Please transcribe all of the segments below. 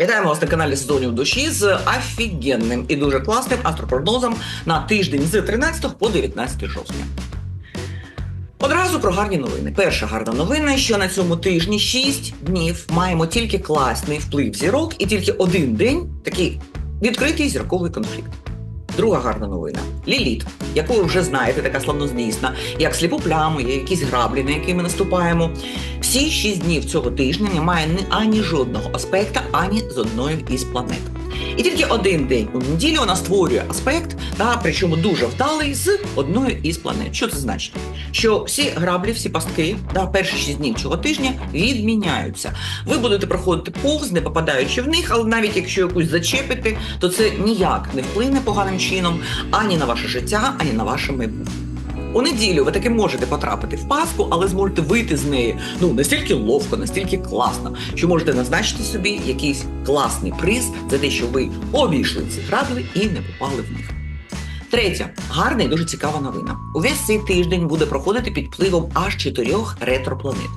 Вітаємо вас на каналі Сезонів душі з офігенним і дуже класним астропрогнозом на тиждень з 13 по 19 жовтня. Одразу про гарні новини. Перша гарна новина, що на цьому тижні 6 днів маємо тільки класний вплив зірок і тільки один день такий відкритий зірковий конфлікт. Друга гарна новина Ліліт, яку ви вже знаєте, така славнозвісна, як сліпу пляму, є якісь граблі, на які ми наступаємо. Всі шість днів цього тижня немає ані жодного аспекта, ані з одної із планет. І тільки один день у неділю вона створює аспект, та причому дуже вдалий з одною із планет. Що це значить? Що всі граблі, всі пастки, та перші шість днів цього тижня відміняються. Ви будете проходити повз, не попадаючи в них, але навіть якщо якусь зачепите, то це ніяк не вплине поганим чином ані на ваше життя, ані на ваше майбутнє. У неділю ви таки можете потрапити в паску, але зможете вийти з неї ну настільки ловко, настільки класно, що можете назначити собі якийсь класний приз за те, що ви обійшли ці грабли і не попали в них. Третя гарна і дуже цікава новина. Увесь цей тиждень буде проходити під впливом аж чотирьох ретропланет.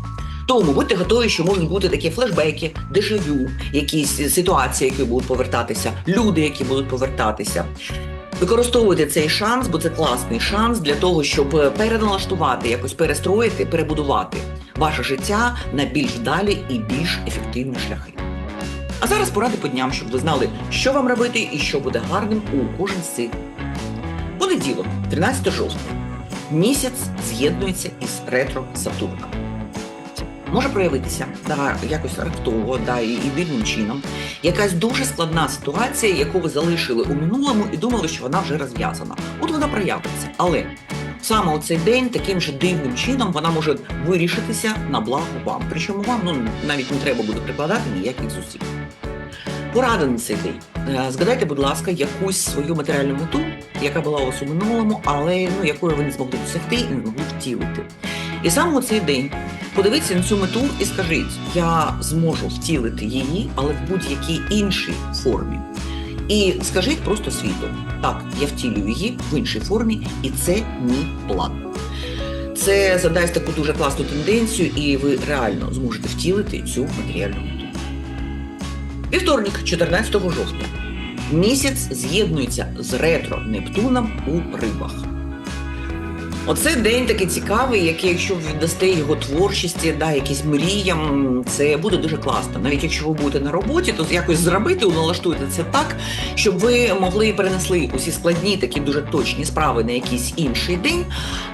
Тому будьте готові, що можуть бути такі флешбеки, дежавю, якісь ситуації, які будуть повертатися, люди, які будуть повертатися. Використовуйте цей шанс, бо це класний шанс для того, щоб е, переналаштувати, якось перестроїти, перебудувати ваше життя на більш вдалі і більш ефективні шляхи. А зараз поради по дням, щоб ви знали, що вам робити і що буде гарним у кожен з цих. Понеділок, 13 жовтня, місяць з'єднується із ретро Сатурном. Може проявитися да, якось раптово, да, і, і дивним чином. Якась дуже складна ситуація, яку ви залишили у минулому і думали, що вона вже розв'язана. От вона проявиться. Але саме у цей день таким же дивним чином вона може вирішитися на благо вам. Причому вам ну, навіть не треба буде прикладати ніяких зусиль. Порада на цей день. Е, Згадайте, будь ласка, якусь свою матеріальну мету, яка була у вас у минулому, але ну, якої ви не змогли досягти і не змогли втілити. І саме у цей день подивіться на цю мету і скажіть: я зможу втілити її, але в будь-якій іншій формі. І скажіть просто світу: так, я втілюю її в іншій формі, і це мій план. Це задасть таку дуже класну тенденцію, і ви реально зможете втілити цю матеріальну мету. Вівторник, 14 жовтня. Місяць з'єднується з ретро Нептуном у рибах. Оце день такий цікавий, який, якщо ви віддасте його творчості, да, якісь мріям, це буде дуже класно. Навіть якщо ви будете на роботі, то якось зробити, налаштуйте це так, щоб ви могли перенесли усі складні, такі дуже точні справи на якийсь інший день,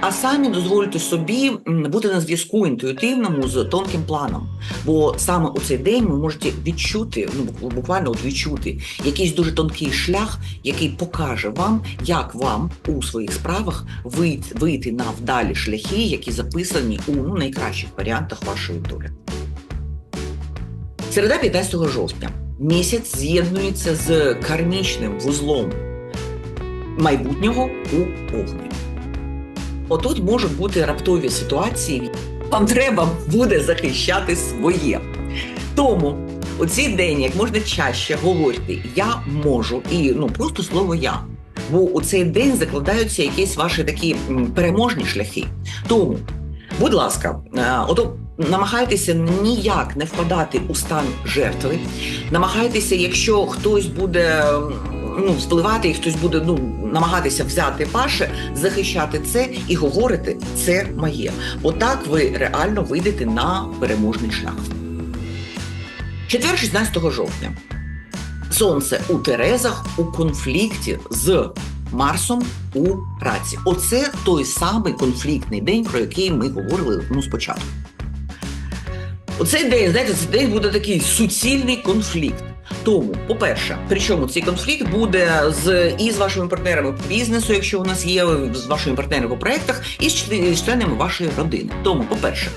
а самі дозволите собі бути на зв'язку інтуїтивному з тонким планом. Бо саме у цей день ви можете відчути, ну буквально от відчути якийсь дуже тонкий шлях, який покаже вам, як вам у своїх справах вийти, вийти на вдалі шляхи, які записані у ну, найкращих варіантах вашої долі. Середа 15 жовтня. Місяць з'єднується з кармічним вузлом майбутнього у огні. Отут можуть бути раптові ситуації, вам треба буде захищати своє. Тому у цей день як можна чаще говорити Я можу і ну просто слово я. Бо у цей день закладаються якісь ваші такі переможні шляхи. Тому, будь ласка, е, ото намагайтеся ніяк не впадати у стан жертви. Намагайтеся, якщо хтось буде ну, впливати, і хтось буде ну, намагатися взяти ваше, захищати це і говорити це моє. Отак ви реально вийдете на переможний шлях. Четвер, 16 жовтня. Сонце у Терезах у конфлікті з Марсом у раці. Оце той самий конфліктний день, про який ми говорили ну, спочатку. Оцей день, знаєте, цей день буде такий суцільний конфлікт. Тому, по-перше, причому цей конфлікт буде з і з вашими партнерами по бізнесу, якщо у нас є з вашими партнерами по проектах, і з член- з членами вашої родини. Тому, по-перше,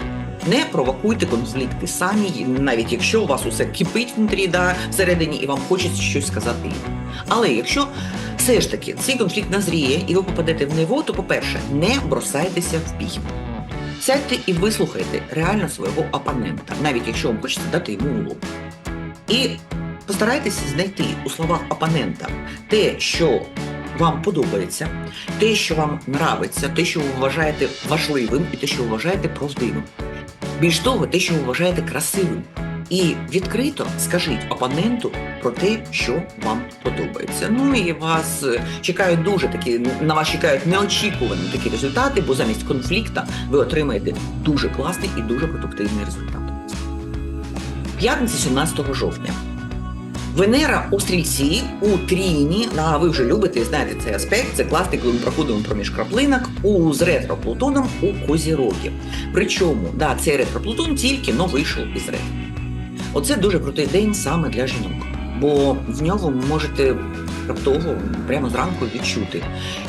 не провокуйте конфлікти самі, навіть якщо у вас усе кипить внутрі, да, всередині, і вам хочеться щось сказати. Але якщо все ж таки цей конфлікт назріє і ви попадете в него, то, по-перше, не бросайтеся в бій. Сядьте і вислухайте реально свого опонента, навіть якщо вам хочеться дати йому лоб. І постарайтеся знайти у словах опонента те, що вам подобається, те, що вам нравиться, те, що ви вважаєте важливим, і те, що ви вважаєте правдивим. Більш того, те, що ви вважаєте красивим. І відкрито скажіть опоненту про те, що вам подобається. Ну і вас е, чекають дуже такі, на вас чекають неочікувані такі результати, бо замість конфлікта ви отримаєте дуже класний і дуже продуктивний результат. П'ятниця 17 жовтня. Венера у стрільці у трійні, а ви вже любите і знаєте цей аспект. Це класний, коли ми проходимо проміж краплинок у з ретро-плутоном у Козірогі. Причому, да, цей ретро-плутон тільки но вийшов із ретро. Оце дуже крутий день саме для жінок, бо в ньому ви можете раптово прямо зранку відчути,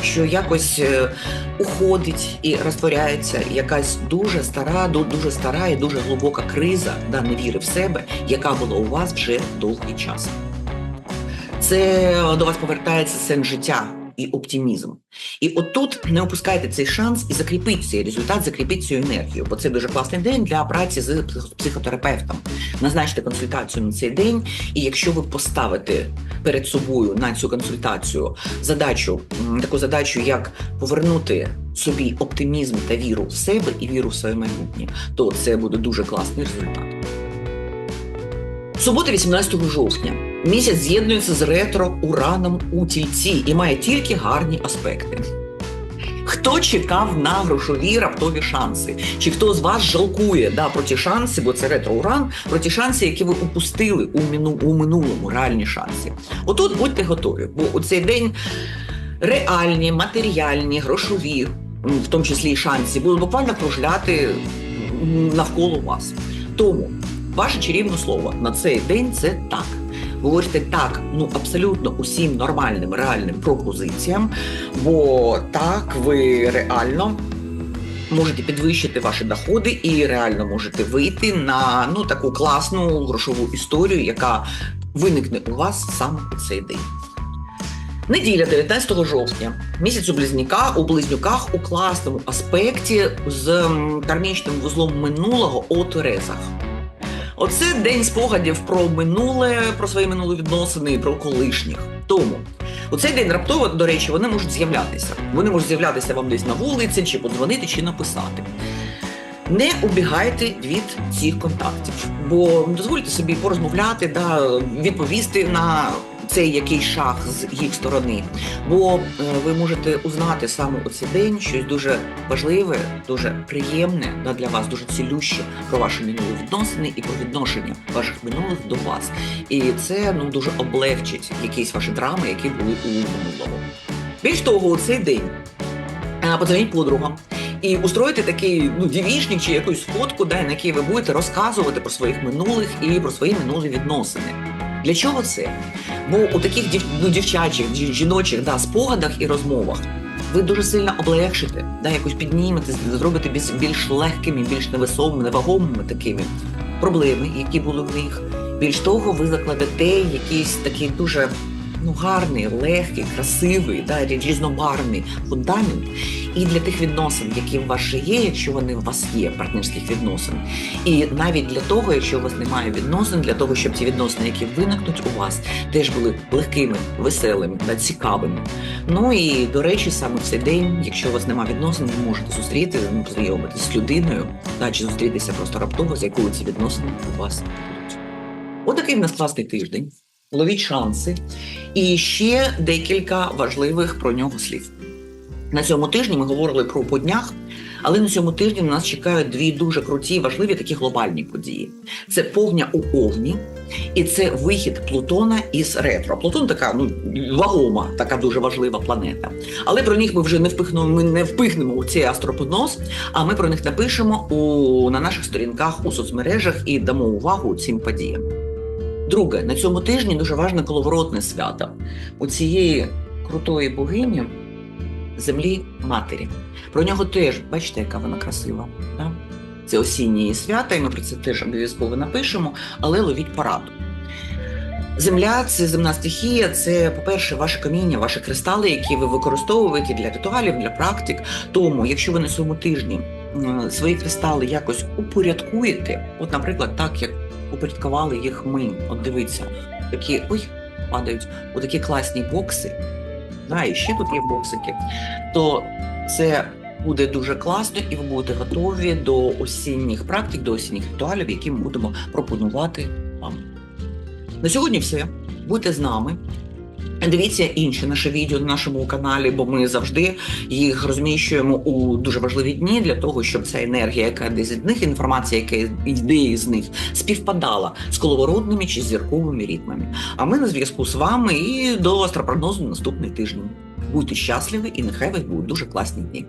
що якось е, уходить і розтворяється якась дуже стара, ду- дуже стара і дуже глибока криза да, невіри в себе, яка була у вас вже довгий час. Це до вас повертається сенс життя і оптимізм. І отут не опускайте цей шанс і закріпіть цей результат, закріпіть цю енергію, бо це дуже класний день для праці з псих- психотерапевтом. Назначте консультацію на цей день, і якщо ви поставите перед собою на цю консультацію задачу, таку задачу, як повернути собі оптимізм та віру в себе і віру в своє майбутнє, то це буде дуже класний результат. Субота, 18 жовтня. Місяць з'єднується з ретро ураном у тільці і має тільки гарні аспекти. Хто чекав на грошові раптові шанси? Чи хто з вас жалкує да, про ті шанси, бо це ретро-уран, про ті шанси, які ви упустили у, мину, у минулому, реальні шанси? Отут будьте готові, бо у цей день реальні, матеріальні, грошові, в тому числі і шанси, будуть буквально кружляти навколо вас. Тому ваше чарівне слово на цей день це так. Говорите так, ну абсолютно усім нормальним реальним пропозиціям, бо так ви реально можете підвищити ваші доходи і реально можете вийти на ну таку класну грошову історію, яка виникне у вас саме у цей день. Неділя 19 жовтня. Місяць у близнюка у близнюках у класному аспекті з кармічним вузлом минулого у Терезах. Оце день спогадів про минуле, про свої минулі відносини, і про колишніх. Тому у цей день раптово, до речі, вони можуть з'являтися. Вони можуть з'являтися вам десь на вулиці, чи подзвонити, чи написати. Не убігайте від цих контактів, бо дозвольте собі порозмовляти, да, відповісти на цей якийсь шаг з їх сторони. Бо е, ви можете узнати саме у цей день щось дуже важливе, дуже приємне да, для вас, дуже цілюще про ваші минулі відносини і про відношення ваших минулих до вас. І це ну дуже облегчить якісь ваші драми, які були у минулому. Більш того, у цей день е, подзвоніть подругам. І устроїти такий ну дівішник чи якусь фотку, да, на якій ви будете розказувати про своїх минулих і про свої минулі відносини. Для чого це? Бо у таких дів, ну, дівчачих, жіночих да, спогадах і розмовах ви дуже сильно облегшите, да, якось піднімете, зробите більш, легкими, більш невесомими, невагомими такими проблеми, які були в них. Більш того, ви закладете якийсь такий дуже ну, гарний, легкий, красивий, да, різнобарний фундамент. І для тих відносин, які у вас ще є, якщо вони у вас є, партнерських відносин, і навіть для того, якщо у вас немає відносин, для того, щоб ті відносини, які виникнуть у вас, теж були легкими, веселими та цікавими. Ну і до речі, саме в цей день, якщо у вас немає відносин, ви можете зустріти, ну, познайомитися з людиною, та чи зустрітися просто раптово, з якою ці відносини у вас будуть. Отакий в нас класний тиждень. Ловіть шанси. І ще декілька важливих про нього слів. На цьому тижні ми говорили про по днях, але на цьому тижні нас чекають дві дуже круті, важливі такі глобальні події. Це повня у Овні, і це вихід Плутона із ретро. Плутон така ну вагома, така дуже важлива планета. Але про них ми вже не впихнемо, ми не впихнемо у цей астропогноз, а ми про них напишемо у, на наших сторінках у соцмережах і дамо увагу цим подіям. Друге, на цьому тижні дуже важне коловоротне свято. У цієї крутої богині землі матері. Про нього теж, бачите, яка вона красива. Да? Це осіннє свята, і ми про це теж обов'язково напишемо, але ловіть пораду. Земля це земна стихія, це, по-перше, ваше каміння, ваші кристали, які ви використовуєте для ритуалів, для практик. Тому, якщо ви на цьому тижні свої кристали якось упорядкуєте, от, наприклад, так як упорядкували їх ми, от дивіться, такі ой, падають, у такі класні бокси, да, і ще тут є боксики, то це буде дуже класно, і ви будете готові до осінніх практик, до осінніх ритуалів, які ми будемо пропонувати вам. На сьогодні все. Будьте з нами. Дивіться інші наші відео на нашому каналі, бо ми завжди їх розміщуємо у дуже важливі дні для того, щоб ця енергія, яка йде з них, інформація, яка йде з них, співпадала з коловоротними чи зірковими ритмами. А ми на зв'язку з вами і до астропрогнозу на наступний тиждень. Будьте щасливі і нехай вас будуть дуже класні дні.